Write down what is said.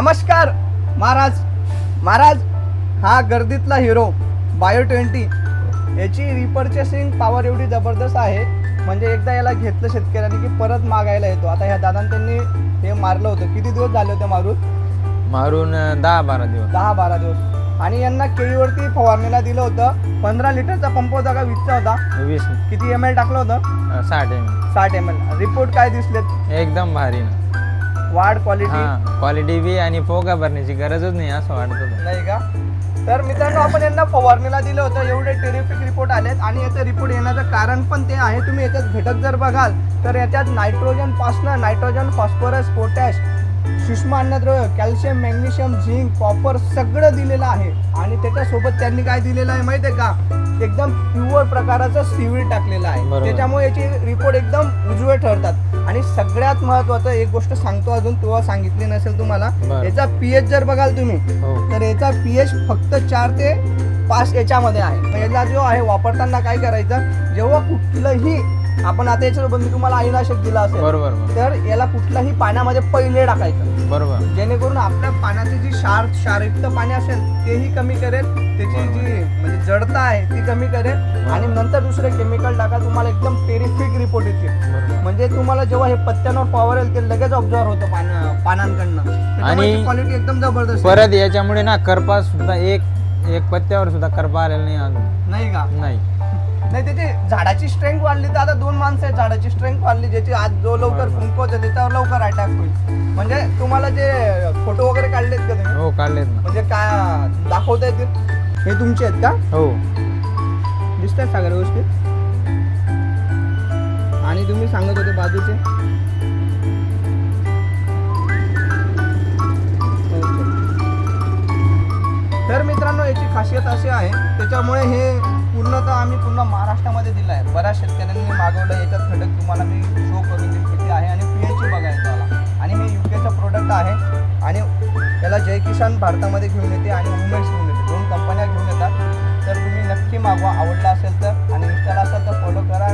नमस्कार महाराज. महाराज हा गर्दीतला hero bio twenty याची रिपर्चेसिंग पॉवर एवढी जबरदस्त आहे. म्हणजे एकदा याला घेतलं शेतकऱ्यांनी की परत मागायला येतो. आता ह्या दादांनी त्यांनी हे मारलं होतं. किती दिवस झाले होते मारून? मारून दहा बारा दिवस. दहा बारा दिवस. आणि यांना केळीवरती फवारणीला दिलं होतं. पंधरा लिटरचा पंप होता का वीसचा होता. वीस. किती एम एल टाकलं होतं? साठ एम साठ एम एल रिपोर्ट काय दिसलेत? एकदम भारी वाढ क्वालिटी हा क्वालिटी बी आणि फोगा भरण्याची गरजच नाही असं वाटत होतं नाही का? तर मित्रांनो आपण यांना फवारणीला दिलं होतं. एवढे टेरिफिक रिपोर्ट आलेत आणि याचे रिपोर्ट येण्याचं कारण पण ते आहे. तुम्ही याच्यात घटक जर बघाल तर याच्यात नायट्रोजन पासनं नायट्रोजन फॉस्फरस पोटॅश सूक्ष्म अन्नद्रव्य कॅल्शियम मॅग्नेशियम झिंक कॉपर सगळं दिलेलं आहे. आणि त्याच्यासोबत त्यांनी काय दिलेलं आहे माहिती आहे का? एकदम प्युअर प्रकाराचं सिविल टाकलेलं आहे. बरोबर. त्याच्यामुळे याची रिपोर्ट एकदम उजवे ठरतात. आणि सगळ्यात महत्वाचं एक गोष्ट सांगतो अजून तेव्हा सांगितली नसेल तुम्हाला. याचा पीएच जर बघाल तुम्ही हो. तर याचा पीएच फक्त चार ते पाच याच्यामध्ये आहे. याला जो आहे वापरताना काय करायचं जेव्हा कुठलंही आपण आता याच्यासोबत मी तुम्हाला आईनाशक दिला असेल बरोबर तर याला कुठल्याही पाण्यामध्ये पहिले टाकायचं. बरोबर. जेणेकरून आपल्या पाण्याची जी क्षार क्षारयुक्त पाणी असेल तेही कमी करेल त्याची जडता आहे ती कमी करेल आणि नंतर दुसरे केमिकल टाका तुम्हाला एकदम टेरिफिक रिपोर्ट येतील. म्हणजे तुम्हाला जेव्हा हे पत्त्यांवर पॉवर येईल ते लगेच ऑब्झर्व होतं पाना पानांकडनं. आणि क्वालिटी एकदम जबरदस्त. परत याच्यामुळे ना करपा सुद्धा एक एक पत्त्यावर सुद्धा करपा आलेला नाही अजून. नाही का? नाही. नाही त्याची झाडाची स्ट्रेंथ वाढली तर आता दोन माणसं आहेत झाडाची स्ट्रेंथ वाढली ज्याची आज जो लवकर. फुंकवतो त्याच्यावर लवकर अटॅक होईल. म्हणजे तुम्हाला जे फोटो वगैरे काढलेत का तुम्ही? हो काढलेत ना. म्हणजे काय दाखवता येतील? हे तुमचे आहेत का? हो. दिसतात सगळ्या गोष्टी आणि तुम्ही सांगत होते बाजूचे. तर मित्रांनो याची खासियत अशी आहे त्याच्यामुळे हे पूर्णतः आम्ही पूर्ण महाराष्ट्रामध्ये दिलं आहे. बऱ्याच शेतकऱ्यांनी मागवलं याच्यात घटक तुम्हाला मी शो करून देईल किती आहे आणि पी एच बघायचं मला आणि हे यू केचं प्रोडक्ट आहे. आणि याला जय किसान भारतामध्ये घेऊन येते आणि वुमेन्स घेऊन येते. दोन कंपन्या मागवा आवडला असेल तर आणि इंस्टाला असेल तर फॉलो करा.